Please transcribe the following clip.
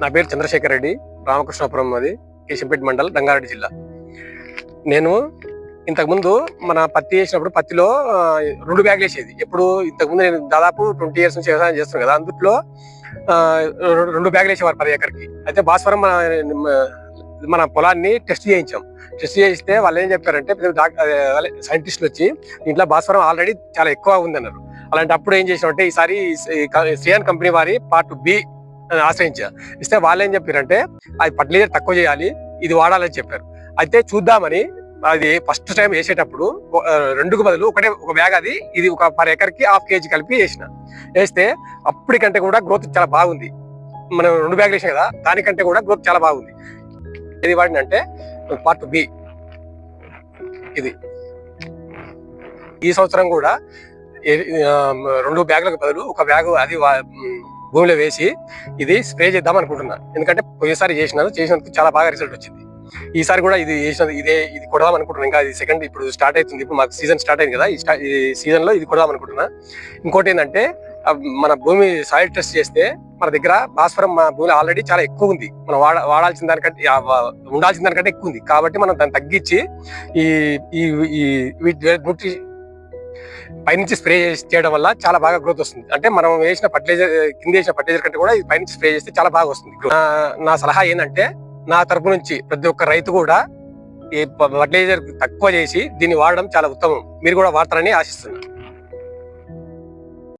నా పేరు చంద్రశేఖర్ రెడ్డి రామకృష్ణాపురం అది కేశంపేట మండల్ రంగారెడ్డి జిల్లా. నేను ఇంతకుముందు మన పత్తి వేసినప్పుడు పత్తిలో రెండు బ్యాగులు వేసేది. ఎప్పుడు ఇంతకుముందు నేను దాదాపు ట్వంటీ ఇయర్స్ నుంచి వ్యవసాయం చేస్తున్నాను కదా అందులో రెండు- బ్యాగులు వేసేవారు పది ఎకర్కి అయితే భాస్వరం మన మన పొలాన్ని టెస్ట్ చేయించాం. టెస్ట్ చేయిస్తే వాళ్ళు ఏం చెప్పారంటే సైంటిస్టులు వచ్చి ఇంట్లో భాస్వరం ఆల్రెడీ చాలా ఎక్కువ ఉందన్నారు. అలాంటప్పుడు ఏం చేసినామంటే ఈసారి సియాన్ కంపెనీ వారి పార్ట్ బి ఆశ్రయించా ఇస్తే వాళ్ళు ఏం చెప్పారంటే అది ఫర్టిలైజర్ తక్కువ చేయాలి ఇది వాడాలని చెప్పారు. అయితే చూద్దామని అది ఫస్ట్ టైం వేసేటప్పుడు రెండుకు బదులు ఒకటే ఒక బ్యాగ్ అది ఇది ఒక పర్ ఎకర్కి హాఫ్ కేజీ కలిపి వేసిన. వేస్తే అప్పటికంటే కూడా గ్రోత్ చాలా బాగుంది. మనం రెండు బ్యాగులు వేసాం కదా దానికంటే కూడా గ్రోత్ చాలా బాగుంది. ఏది వాడినంటే పార్ట్ బి. ఇది. ఈ సంవత్సరం కూడా రెండు బ్యాగులకు బదులు ఒక బ్యాగు అది భూమిలో వేసి ఇది స్ప్రే చేద్దాం అనుకుంటున్నా. ఎందుకంటే పోయినసారి చేసినాను చేసినందుకు చాలా బాగా రిజల్ట్ వచ్చింది. ఈసారి కూడా ఇది చేసినది ఇదే ఇది కొడదాం అనుకుంటున్నాను ఇంకా ఇది సెకండ్ ఇప్పుడు స్టార్ట్ అవుతుంది. ఇప్పుడు మాకు సీజన్ స్టార్ట్ అయింది కదా ఈ ఈ సీజన్లో ఇది కొడదాం అనుకుంటున్నా. ఇంకోటి ఏంటంటే మన భూమి సాయిల్ టెస్ట్ చేస్తే మన దగ్గర భాస్వరం మన భూమిలో ఆల్రెడీ చాలా ఎక్కువ ఉంది. మనం వాడ వాడాల్సిన దానికంటే ఉండాల్సిన దానికంటే ఎక్కువ ఉంది. కాబట్టి మనం దాన్ని తగ్గించి ఈ ఈ వీటి న్యూట్రి పైనుంచి స్ప్రే చేసి చేయడం వల్ల చాలా బాగా గ్రోత్ వస్తుంది. అంటే మనం వేసిన ఫర్టిలైజర్ కింద వేసిన ఫర్టిలైజర్ కంటే కూడా పైనుంచి స్ప్రే చేస్తే చాలా బాగా వస్తుంది నా సలహా ఏంటంటే నా తరపు నుంచి ప్రతి ఒక్క రైతు కూడా ఈ ఫర్టిలైజర్ తక్కువ చేసి దీన్ని వాడడం చాలా ఉత్తమం. మీరు కూడా వాడతారని ఆశిస్తున్నాను.